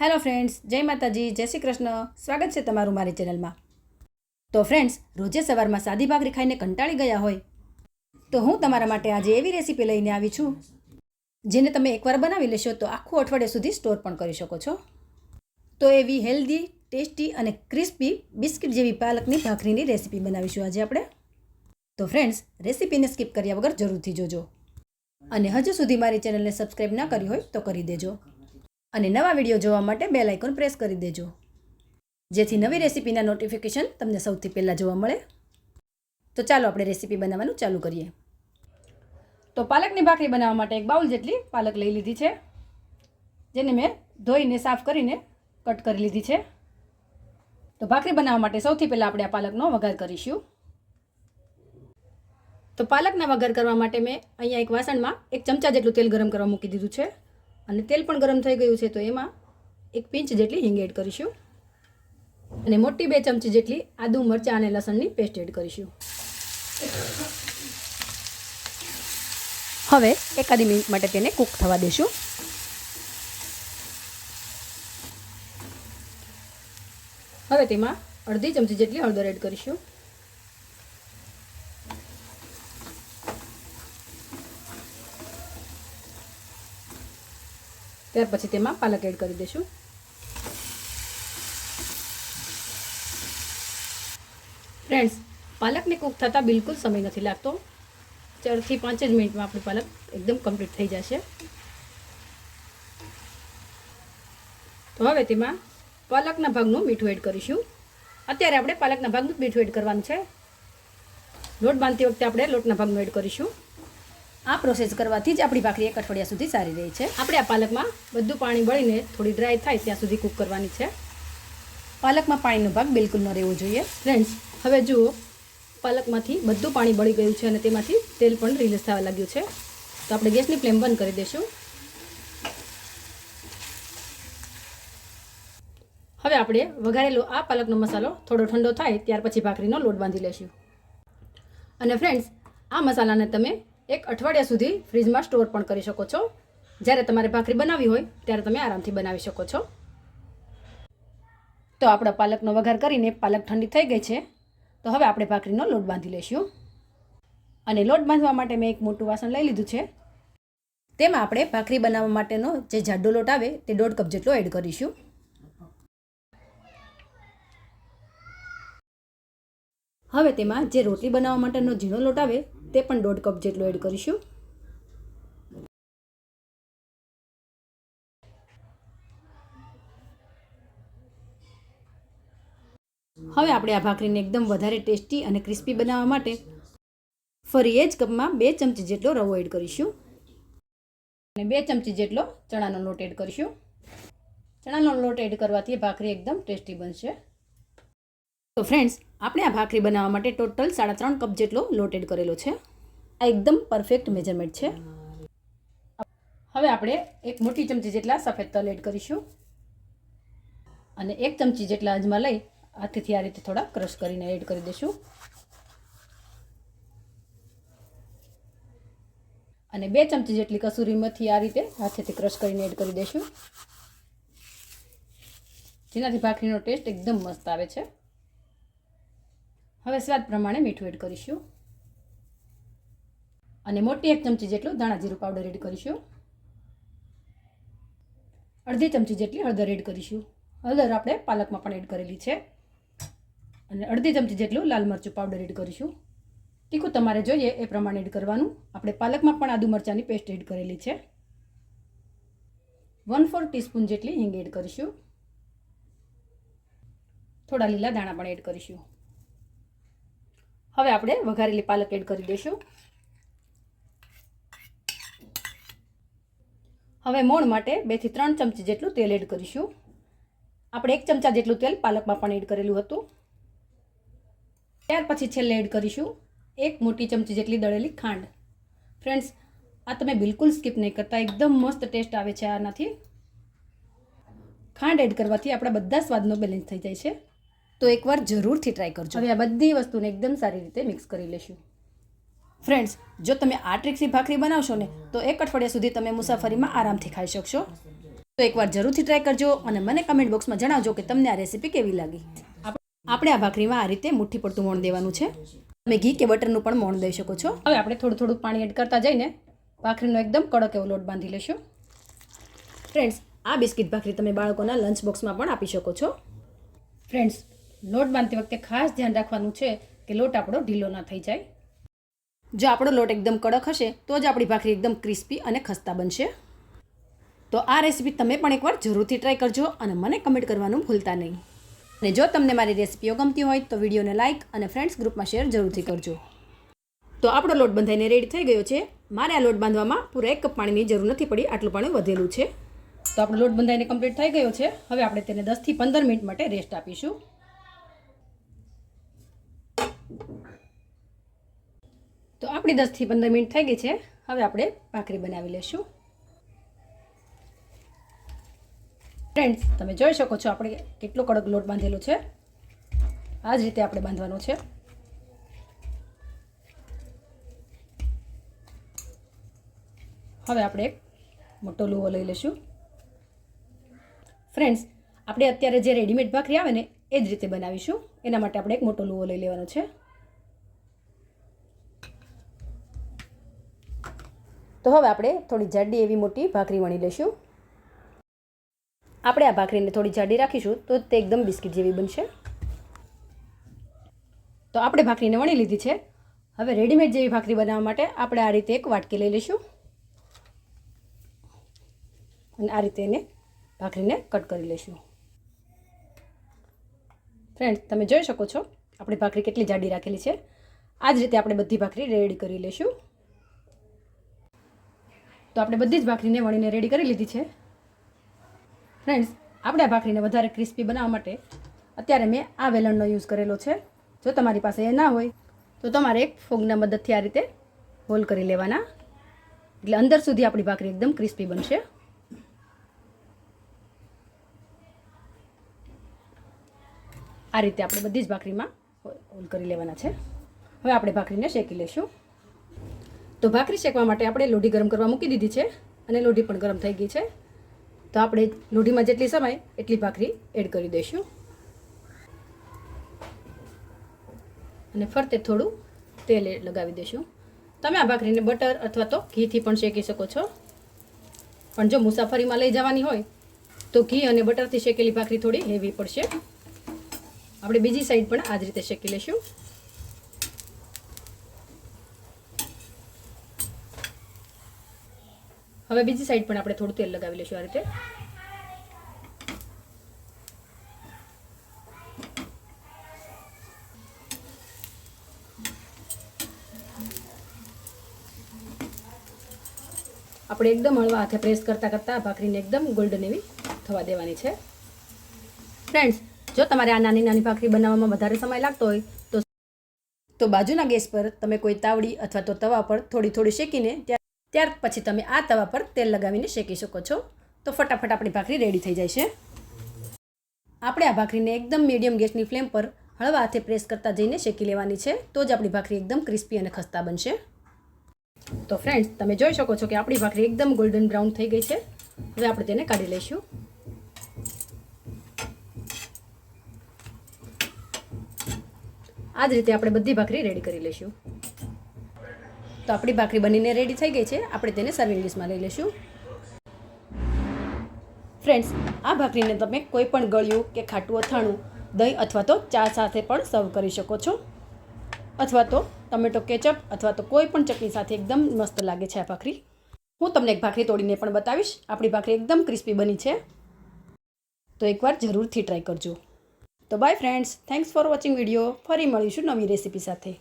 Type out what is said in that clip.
Hello friends, જય માતાજી, જય શ્રી કૃષ્ણ. સ્વાગત છે તમારું મારી ચેનલમાં. તો ફ્રેન્ડ્સ, રોજે સવારમાં સાદી ભાખરી ખાઈને કંટાળી ગયા હોય તો હું તમારા માટે આજે એવી રેસીપી લઈને આવી છું, જેને તમે એકવાર બનાવી લેશો તો આખું અઠવાડિયા સુધી સ્ટોર પણ કરી શકો છો. તો એવી હેલ્ધી, ટેસ્ટી અને ક્રિસ્પી બિસ્કિટ જેવી પાલકની ભાખરીની રેસીપી બનાવીશું આજે આપણે. તો ફ્રેન્ડ્સ, રેસીપીને સ્કીપ કર્યા વગર જરૂરથી જોજો. અને હજુ સુધી મારી ચેનલને સબસ્ક્રાઈબ ના કરી હોય તો કરી દેજો. અને નવા વીડિયો જોવા માટે બેલ આઇકોન પ્રેસ કરી દેજો. જેથી નવી રેસીપીના નોટિફિકેશન તમને સૌથી પહેલાં જોવા મળે. તો ચાલો આપણે રેસીપી બનાવવાનું ચાલુ કરીએ. તો પાલકની ભાખરી બનાવવા માટે એક બાઉલ જેટલી પાલક લઈ લીધી છે. જેને મેં ધોઈને સાફ કરીને કટ કરી લીધી છે. તો ભાખરી બનાવવા માટે સૌથી પહેલાં આપણે આ પાલકનો વઘાર કરીશું. તો પાલકના વઘાર કરવા માટે મેં અહીંયા એક વાસણમાં એક ચમચા જેટલું તેલ ગરમ કરવા મૂકી દીધું છે. અને તેલ પણ ગરમ થઈ ગયું છે તો એમાં એક પિંચ જેટલી હિંગ એડ કરીશું. અને મોટી બે ચમચી જેટલી આદુ, મરચાં અને લસણની પેસ્ટ એડ કરીશું. હવે એકાદી મિનિટ માટે તેને કૂક થવા દેશું. હવે તેમાં અડધી ચમચી જેટલી હળદર એડ કરીશું. ત્યાર પછી તેમાં પાલક એડ કરી દઈશું. ફ્રેન્ડ્સ પાલકને કૂક થતાં બિલકુલ સમય નથી લાગતો. ચારથી પાંચ જ મિનિટમાં આપણું પાલક એકદમ કમ્પ્લીટ થઈ જશે. તો હવે તેમાં પાલકના ભાગનું મીઠું એડ કરીશું. અત્યારે આપણે પાલકના ભાગનું મીઠું એડ કરવાનું છે. લોટ બાંધતી વખતે આપણે લોટના ભાગનું એડ કરીશું. આ પ્રોસેસ કરવાથી જ આપણી ભાખરી એક અઠવાડિયા સુધી સારી રહે છે. આપણે આ પાલકમાં બધું પાણી બળીને થોડી ડ્રાય થાય ત્યાં સુધી કૂક કરવાની છે. પાલકમાં પાણીનો ભાગ બિલકુલ ન રહેવો જોઈએ. ફ્રેન્ડ્સ હવે જુઓ પાલકમાંથી બધું પાણી બળી ગયું છે અને તેમાંથી તેલ પણ રિલીઝ થવા લાગ્યું છે. તો આપણે ગેસની ફ્લેમ બંધ કરી દઈશું. હવે આપણે વઘારેલો આ પાલકનો મસાલો થોડો ઠંડો થાય ત્યાર પછી ભાખરીનો લોટ બાંધી લઈશું. અને ફ્રેન્ડ્સ આ મસાલાને તમે એક અઠવાડિયા સુધી ફ્રીજમાં સ્ટોર પણ કરી શકો છો. જ્યારે તમારે ભાખરી બનાવવી હોય, ત્યારે તમે આરામથી બનાવી શકો છો. તો આપણા પાલકનો વઘાર કરીને પાલક ઠંડી થઈ ગઈ છે. તો હવે આપણે ભાખરીનો લોટ બાંધી લઈશું. અને લોટ બાંધવા માટે મેં એક મોટું વાસણ લઈ લીધું છે. તેમાં આપણે ભાખરી બનાવવા માટેનો જે જાડો લોટ આવે, તે દોઢ કપ જેટલો એડ કરીશું. હવે તેમાં જે રોટલી બનાવવા માટેનો ઝીણો લોટ આવે તે પણ દોઢ કપ જેટલો એડ કરીશું. હવે આપણે આ ભાખરીને એકદમ વધારે ટેસ્ટી અને ક્રિસ્પી બનાવવા માટે ફરી એ જ કપમાં બે ચમચી જેટલો રવો એડ કરીશું. અને બે ચમચી જેટલો ચણાનો લોટ એડ કરીશું. ચણાનો લોટ એડ કરવાથી ભાખરી એકદમ ટેસ્ટી બનશે. તો ફ્રેન્ડ્સ આપણે આ ભાખરી બનાવવા માટે ટોટલ સાડા ત્રણ કપ જેટલો લોટ એડ કરેલો છે. આ એકદમ પરફેક્ટ મેજરમેન્ટ છે. હવે આપણે એક મોટી ચમચી જેટલા સફેદ તલ એડ કરીશું. અને એક ચમચી જેટલા અજમા લઈ હાથેથી આ રીતે થોડા ક્રશ કરીને એડ કરી દઈશું. અને બે ચમચી જેટલી કસૂરીમાંથી મેથી આ રીતે હાથેથી ક્રશ કરીને એડ કરી દઈશું. જેનાથી ભાખરીનો ટેસ્ટ એકદમ મસ્ત આવે છે. હવે સ્વાદ પ્રમાણે મીઠું એડ કરીશું. અને મોટી એક ચમચી જેટલું ધાણા જીરું પાવડર એડ કરીશું. અડધી ચમચી જેટલી હળદર એડ કરીશું. હળદર આપણે પાલકમાં પણ એડ કરેલી છે. અને અડધી ચમચી જેટલું લાલ મરચું પાવડર એડ કરીશું. તીખું તમારે જોઈએ એ પ્રમાણે એડ કરવાનું. આપણે પાલકમાં પણ આદુ મરચાંની પેસ્ટ એડ કરેલી છે. વન ફોર ટીસ્પૂન જેટલી હિંગ એડ કરીશું. થોડા લીલા દાણા પણ એડ કરીશું. હવે આપણે વઘારેલી પાલક એડ કરી દઈશું. હવે મોણ માટે બેથી ત્રણ ચમચી જેટલું તેલ એડ કરીશું. આપણે એક ચમચા જેટલું તેલ પાલકમાં પણ એડ કરેલું હતું. ત્યાર પછી છેલ્લે એડ કરીશું એક મોટી ચમચી જેટલી દળેલી ખાંડ. ફ્રેન્ડ્સ, આ તમે બિલકુલ સ્કીપ નહીં કરતા, એકદમ મસ્ત ટેસ્ટ આવે છે આનાથી. ખાંડ એડ કરવાથી આપણા બધા સ્વાદનો બેલેન્સ થઈ જાય છે. તો એકવાર જરૂરથી ટ્રાય કરજો. હવે આ બધી વસ્તુને એકદમ સારી રીતે મિક્સ કરી લેશું. ફ્રેન્ડ્સ જો તમે આ ટ્રીક્સી ભાખરી બનાવશો ને તો એક અઠવાડિયા સુધી તમે મુસાફરીમાં આરામથી ખાઈ શકશો. તો એકવાર જરૂરથી ટ્રાય કરજો અને મને કમેન્ટ બોક્સમાં જણાવજો કે તમને આ રેસીપી કેવી લાગી. આપણે આ ભાખરીમાં આ રીતે મુઠ્ઠી પડતું મોણ દેવાનું છે. તમે ઘી કે બટરનું પણ મોણ દઈ શકો છો. હવે આપણે થોડું થોડું પાણી એડ કરતા જઈને ભાખરીનો એકદમ કડક એવો લોટ બાંધી લેશું. ફ્રેન્ડ્સ આ બિસ્કિટ ભાખરી તમે બાળકોના લંચ બોક્સમાં પણ આપી શકો છો. ફ્રેન્ડ્સ લોટ બાંધતી વખતે ખાસ ધ્યાન રાખવાનું છે કે લોટ આપણો ઢીલો ના થઈ જાય. જો આપણો લોટ એકદમ કડક હશે તો જ આપણી ભાખરી એકદમ ક્રિસ્પી અને ખસ્તા બનશે. તો આ રેસીપી તમે પણ એકવાર જરૂરથી ટ્રાય કરજો અને મને કમેન્ટ કરવાનું ભૂલતા નહીં. અને જો તમને મારી રેસીપીઓ ગમતી હોય તો વિડીયોને લાઇક અને ફ્રેન્ડ્સ ગ્રુપમાં શેર જરૂરથી કરજો. તો આપણો લોટ બંધાઈને રેડી થઈ ગયો છે. મારે આ લોટ બાંધવામાં પૂરા એક કપ પાણીની જરૂર નથી પડી આટલું પાણી વધેલું છે. તો આપણો લોટ બંધાઈને કમ્પ્લીટ થઈ ગયો છે. હવે આપણે તેને દસથી પંદર મિનિટ માટે રેસ્ટ આપીશું. તો આપણી દસથી પંદર મિનિટ થઈ ગઈ છે. હવે આપણે ભાખરી બનાવી લઈશું ફ્રેન્ડ્સ તમે જોઈ શકો છો આપણે કેટલો કડક લોટ બાંધેલો છે. આ જ રીતે આપણે બાંધવાનો છે. હવે આપણે એક મોટો લુવો લઈ લઈશું ફ્રેન્ડ્સ આપણે અત્યારે જે રેડીમેડ ભાખરી આવે ને એ જ રીતે બનાવીશું. એના માટે આપણે એક મોટો લુવો લઈ લેવાનો છે. તો હવે આપણે થોડી જાડી એવી મોટી ભાખરી વણી લઈશું. આપણે આ ભાખરીને થોડી જાડી રાખીશું તો તે એકદમ બિસ્કિટ જેવી બનશે. તો આપણે ભાખરીને વણી લીધી છે. હવે રેડીમેડ જેવી ભાખરી બનાવવા માટે આપણે આ રીતે એક વાટકી લઈ લઈશું. અને આ રીતે એને ભાખરીને કટ કરી લઈશું. ફ્રેન્ડ્સ તમે જોઈ શકો છો, આપણી ભાખરી કેટલી જાડી રાખેલી છે. આ જ રીતે આપણે બધી ભાખરી રેડી કરી લઈશું. તો આપણે બધી જ ભાખરીને વણીને રેડી કરી લીધી છે. ફ્રેન્ડ્સ આપણે આ ભાખરીને વધારે ક્રિસ્પી બનાવવા માટે અત્યારે મેં આ વેલણનો યુઝ કરેલો છે. જો તમારી પાસે એ ના હોય, તો તમારે એક ફોગના મદદથી આ રીતે હોલ કરી લેવાના. એટલે અંદર સુધી આપણી ભાખરી એકદમ ક્રિસ્પી બનશે. આ રીતે આપણે બધી જ ભાખરીમાં હોલ કરી લેવાના છે. હવે આપણે ભાખરીને શેકી લઈશું તો ભાખરી શેકવા માટે આપણે લોઢી ગરમ કરવા મૂકી દીધી છે અને લોઢી પણ ગરમ થઈ ગઈ છે. તો આપણે લોઢીમાં જેટલી સમય એટલી ભાખરી એડ કરી દઈશું. અને ફરતે થોડું તેલ લગાવી દઈશું. તમે આ ભાખરીને બટર અથવા તો ઘીથી પણ શેકી શકો છો. પણ જો મુસાફરીમાં લઈ જવાની હોય તો ઘી અને બટરથી શેકેલી ભાખરી થોડી હેવી પડશે. આપણે બીજી સાઈડ પણ આ જ રીતે શેકી લઈશું હવે બીજી સાઈડ પણ આપણે થોડું તેલ લગાવી લઈશું આ રીતે. આપણે એકદમ હળવા હાથે પ્રેસ કરતાં કરતાં ભાખરીને એકદમ ગોલ્ડન એવી થવા દેવાની છે. ફ્રેન્ડ્સ જો તમારે આ નાની નાની ભાખરી બનાવવામાં વધારે સમય લાગતો હોય, તો તો બાજુના ગેસ પર તમે કોઈ તાવડી અથવા તો તવા પર થોડી થોડી શેકીને ત્યાર પછી તમે આ તવા પર તેલ લગાવીને શેકી શકો છો. તો ફટાફટ આપણી ભાખરી રેડી થઈ જાય છે. આપણે આ ભાખરીને એકદમ મીડિયમ ગેસની ફ્લેમ પર હળવા હાથે પ્રેસ કરતા જઈને શેકી લેવાની છે. તો જ આપણી ભાખરી એકદમ ક્રિસ્પી અને ખસ્તા બનશે. તો ફ્રેન્ડ્સ, તમે જોઈ શકો છો કે આપણી ભાખરી એકદમ ગોલ્ડન બ્રાઉન થઈ ગઈ છે. હવે આપણે તેને કાઢી લઈશું. આ જ રીતે આપણે બધી ભાખરી રેડી કરી લઈશું. તો આપણી ભાખરી બનીને રેડી થઈ ગઈ છે. આપણે તેને સર્વિંગ ડિશમાં લઈ લઈશું. ફ્રેન્ડ્સ આ ભાખરીને તમે કોઈ પણ ગળ્યું કે ખાટું અથાણું, દહીં અથવા તો ચા સાથે પણ સર્વ કરી શકો છો. અથવા તો ટમેટો કેચઅપ અથવા તો કોઈ પણ ચટણી સાથે એકદમ મસ્ત લાગે છે આ ભાખરી. હું તમને એક ભાખરી તોડીને પણ બતાવીશ. આપણી ભાખરી એકદમ ક્રિસ્પી બની છે. તો એકવાર જરૂરથી ટ્રાય કરજો. તો bye friends thanks for watching video ફરી મળીશું નવી રેસીપી સાથે.